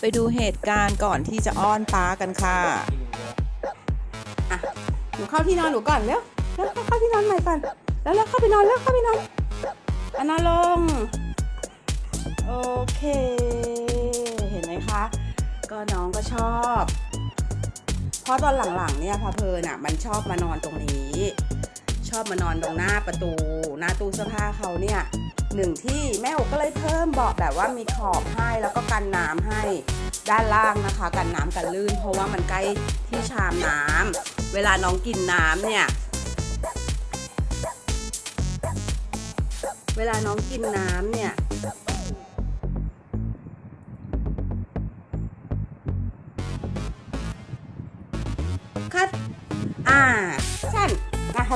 ไปดูเหตุการณ์ก่อนที่จะอ้อนป้ากันค่ะอะ หนูเข้าที่นอนหนูก่อนเร็วเร็วเข้าที่นอนใหม่ก่อน แล้วแล้วเข้าไปนอนแล้วเข้าไปนอนอันนอนลง โอเค เห็นไหมคะ ก็น้องก็ชอบ เพราะตอนหลังๆเนี่ยพาเพลินอะ มันชอบมานอนตรงนี้ ชอบมานอนตรงหน้าประตู หน้าตู้เสื้อผ้าเขาเนี่ยหนึ่งที่แม่โอก็เลยเพิ่มเบาะแบบว่ามีขอบให้แล้วก็กันน้ำให้ด้านล่างนะคะ กันน้ำกันลื่น เพราะว่ามันใกล้ที่ชามน้ำเวลาน้องกินน้ำเนี่ย เวลาน้องกินน้ำเนี่ย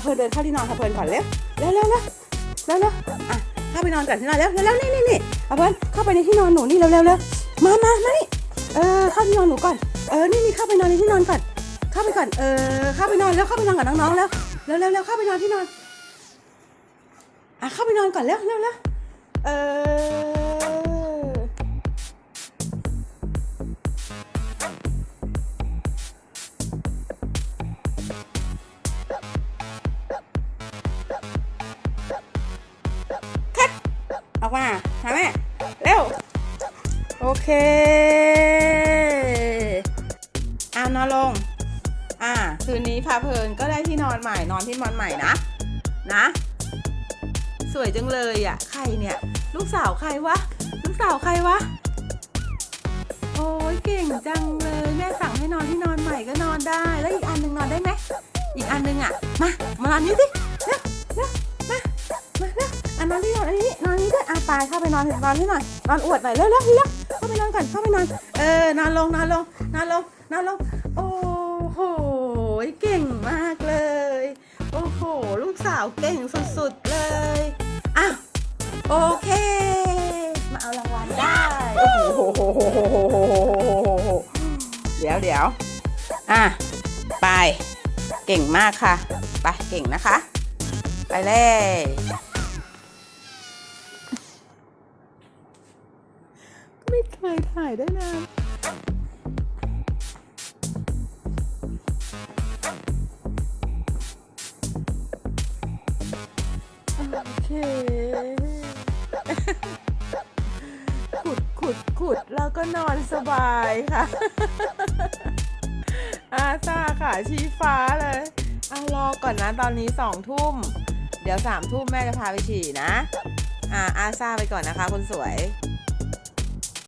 เพลินเดินเข้าที่นอนพาเพลินก่อนเร็วเร็วเร็วเร็วเร็วเร็วอะเข้าไปนอนก่อนที่นอนเร็วเร็วเร็วนี่นี่นี่พาเพลินเข้าไปในที่นอนหนูนี่เร็วเร็วเร็วมามามานี่เออเข้าที่นอนหนูก่อนเออนี่นี่เข้าไปนอนในที่นอนก่อน เข้าไปก่อนเออเข้าไปนอนแล้วเข้าไปนอนกับน้องๆแล้วเร็วเร็วเร็วเข้าไปนอนที่นอนอะเข้าไปนอนก่อนเร็วเร็วเร็วเออ มาหาแม่เร็วโอเคอ่านอนลง อ่าคืนนี้พาเพลินก็ได้ที่นอนใหม่นอนที่นอนใหม่นะนะ สวยจังเลยอะใครเนี่ย ลูกสาวใครวะลูกสาวใครวะโอ้ยเก่งจังเลยแม่สั่งให้นอนที่นอนใหม่ก็นอนได้ แล้วอีกอันหนึ่งนอนได้ไหมอีกอันหนึ่งอะมามานอนนี้สิเร็วเร็ว นอนที่นอนอันนี้นอนนี้ด้วยอะไปเข้าไปนอนนอนที่หน่อยนอนอวดหน่อยเร็วเร็วเร็วเข้าไปนอนก่อนเข้าไปนอน เออนอนลงนอนลงนอนลงนอนลงโอ้โหเก่งมากเลย โอ้โห ลูกสาวเก่งสุดๆเลยอะโอเค มาเอารางวัลได้โอ้โหเดี๋ยวเดี๋ยวอะไปเก่งมากค่ะ ไปเก่งนะคะ ไปเลย ไม่เคยถ่ายได้นานโอเค ขุดขุดขุดแล้วก็นอนสบายค่ะ อาซาค่ะชี้ฟ้าเลยเอารอก่อนนะตอนนี้สองทุ่ม เดี๋ยวสามทุ่มแม่จะพาไปฉี่นะ อ่าอาซาไปก่อนนะคะคนสวย